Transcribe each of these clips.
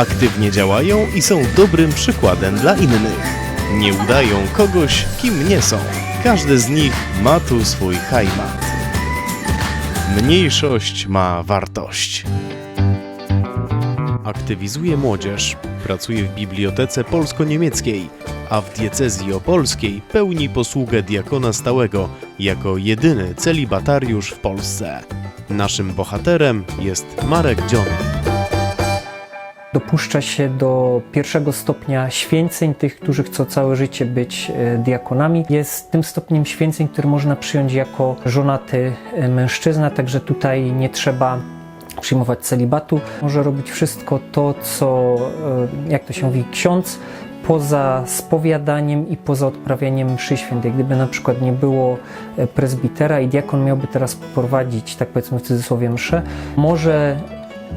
Aktywnie działają i są dobrym przykładem dla innych. Nie udają kogoś, kim nie są. Każdy z nich ma tu swój heimat. Mniejszość ma wartość. Aktywizuje młodzież, pracuje w bibliotece polsko-niemieckiej, a w diecezji opolskiej pełni posługę diakona stałego jako jedyny celibatariusz w Polsce. Naszym bohaterem jest Marek Dziony. Dopuszcza się do pierwszego stopnia święceń tych, którzy chcą całe życie być e, diakonami. Jest tym stopniem święceń, który można przyjąć jako żonaty e, mężczyzna, także tutaj nie trzeba przyjmować celibatu. Może robić wszystko to, co, e, jak to się mówi, ksiądz, poza spowiadaniem i poza odprawianiem mszy świętej. Gdyby na przykład nie było prezbitera i diakon miałby teraz prowadzić, tak powiedzmy w cudzysłowie, mszę, może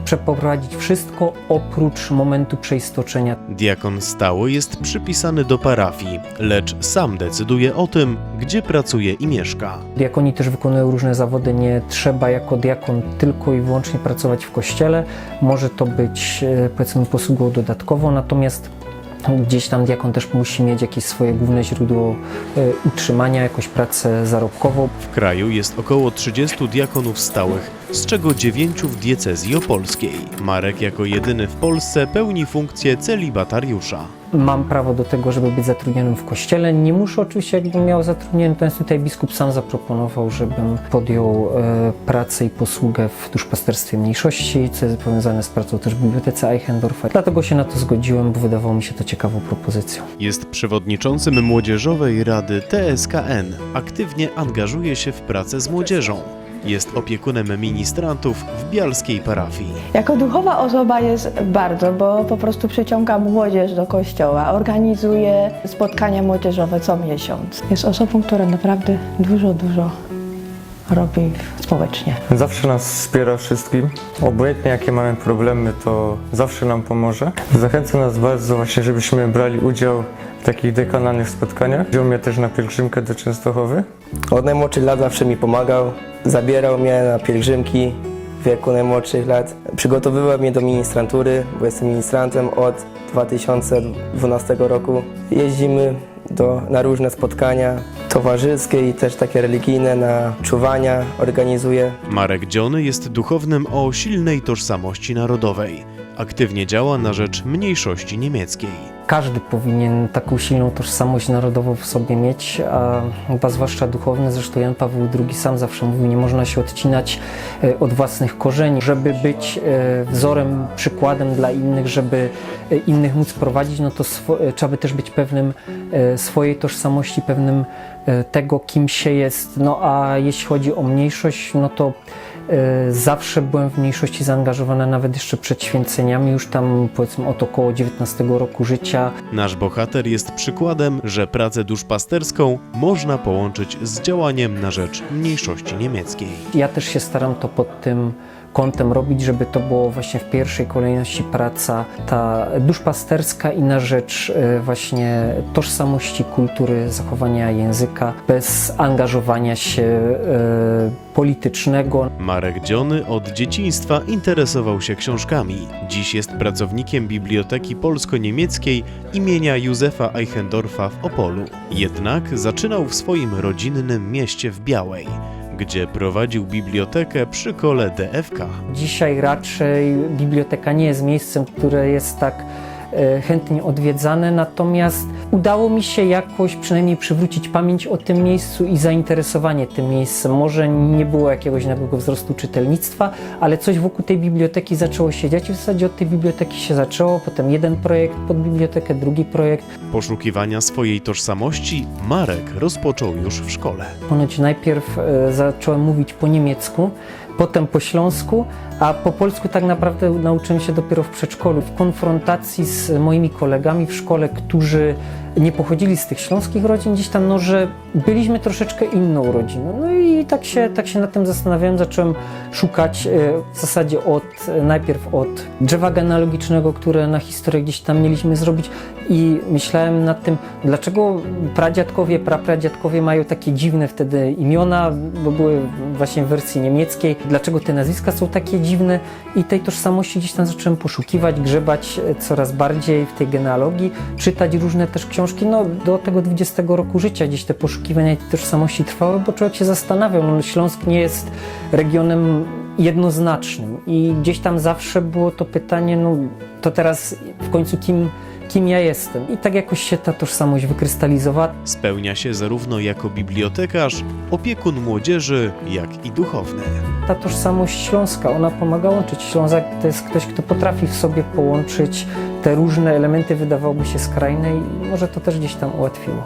przeprowadzić wszystko oprócz momentu przeistoczenia. Diakon stały jest przypisany do parafii, lecz sam decyduje o tym, gdzie pracuje i mieszka. Diakoni też wykonują różne zawody. Nie trzeba jako diakon tylko i wyłącznie pracować w kościele. Może to być e, powiedzmy posługą dodatkową, natomiast gdzieś tam diakon też musi mieć jakieś swoje główne źródło e, utrzymania, jakąś pracę zarobkową. W kraju jest około 30 diakonów stałych, z czego 9 w diecezji opolskiej. Marek jako jedyny w Polsce pełni funkcję celibatariusza. Mam prawo do tego, żeby być zatrudnionym w kościele. Nie muszę oczywiście, jakbym miał zatrudnienie, natomiast tutaj biskup sam zaproponował, żebym podjął e, pracę i posługę w duszpasterstwie mniejszości, co jest powiązane z pracą też w Bibliotece Eichendorfa. Dlatego się na to zgodziłem, bo wydawało mi się to ciekawą propozycją. Jest przewodniczącym Młodzieżowej Rady TSKN. Aktywnie angażuje się w pracę z młodzieżą. Jest opiekunem ministrantów w bialskiej parafii. Jako duchowa osoba jest bardzo, bo po prostu przyciąga młodzież do kościoła, organizuje spotkania młodzieżowe co miesiąc. Jest osobą, która naprawdę dużo, dużo robi społecznie. Zawsze nas wspiera wszystkim. Obojętnie jakie mamy problemy, to zawsze nam pomoże. Zachęca nas bardzo właśnie, żebyśmy brali udział takich dekanalnych spotkaniach. Wziął mnie też na pielgrzymkę do Częstochowy. Od najmłodszych lat zawsze mi pomagał. Zabierał mnie na pielgrzymki w wieku najmłodszych lat. Przygotowywał mnie do ministrantury, bo jestem ministrantem od 2012 roku. Jeździmy do, na różne spotkania towarzyskie i też takie religijne, na czuwania organizuje. Marek Dziony jest duchownym o silnej tożsamości narodowej. Aktywnie działa na rzecz mniejszości niemieckiej. Każdy powinien taką silną tożsamość narodową w sobie mieć, a chyba zwłaszcza duchowny. Zresztą Jan Paweł II sam zawsze mówił, nie można się odcinać e, od własnych korzeni, żeby być e, wzorem, przykładem dla innych, żeby e, innych móc prowadzić, no to trzeba by też być pewnym swojej tożsamości, pewnym tego, kim się jest. No a jeśli chodzi o mniejszość, no to Zawsze byłem w mniejszości zaangażowana, nawet jeszcze przed święceniami, już tam powiedzmy od około 19 roku życia. Nasz bohater jest przykładem, że pracę duszpasterską można połączyć z działaniem na rzecz mniejszości niemieckiej. Ja też się staram to pod tym kątem robić, żeby to było właśnie w pierwszej kolejności praca ta duszpasterska i na rzecz e, właśnie tożsamości, kultury, zachowania języka, bez angażowania się e, politycznego. Marek Dziony od dzieciństwa interesował się książkami. Dziś jest pracownikiem Biblioteki Polsko-Niemieckiej imienia Józefa Eichendorfa w Opolu. Jednak zaczynał w swoim rodzinnym mieście w Białej, gdzie prowadził bibliotekę przy kole DFK. Dzisiaj raczej biblioteka nie jest miejscem, które jest tak chętnie odwiedzane, natomiast udało mi się jakoś przynajmniej przywrócić pamięć o tym miejscu i zainteresowanie tym miejscem. Może nie było jakiegoś nagłego wzrostu czytelnictwa, ale coś wokół tej biblioteki zaczęło się dziać i w zasadzie od tej biblioteki się zaczęło. Potem jeden projekt pod bibliotekę, drugi projekt. Poszukiwania swojej tożsamości Marek rozpoczął już w szkole. Ponoć najpierw e, zacząłem mówić po niemiecku, potem po śląsku, a po polsku tak naprawdę nauczyłem się dopiero w przedszkolu. W konfrontacji z moimi kolegami w szkole, którzy nie pochodzili z tych śląskich rodzin, gdzieś tam, no, że byliśmy troszeczkę inną rodziną. No i tak się, tak się nad tym zastanawiałem, zacząłem szukać e, w zasadzie od, najpierw od drzewa genealogicznego, które na historię gdzieś tam mieliśmy zrobić i myślałem nad tym, dlaczego pradziadkowie, prapradziadkowie mają takie dziwne wtedy imiona, bo były właśnie w wersji niemieckiej, dlaczego te nazwiska są takie dziwne, i tej tożsamości gdzieś tam zacząłem poszukiwać, grzebać e, coraz bardziej w tej genealogii, czytać różne też książki, no do tego 20 roku życia gdzieś te poszukiwania tej tożsamości trwały, bo człowiek się zastanawiał, no Śląsk nie jest regionem jednoznacznym i gdzieś tam zawsze było to pytanie, no to teraz w końcu kim, kim ja jestem i tak jakoś się ta tożsamość wykrystalizowała. Spełnia się zarówno jako bibliotekarz, opiekun młodzieży, jak i duchowny. ta tożsamość śląska, ona pomaga łączyć. Ślązak to jest ktoś, kto potrafi w sobie połączyć te różne elementy, wydawałoby się skrajne i może to też gdzieś tam ułatwiło.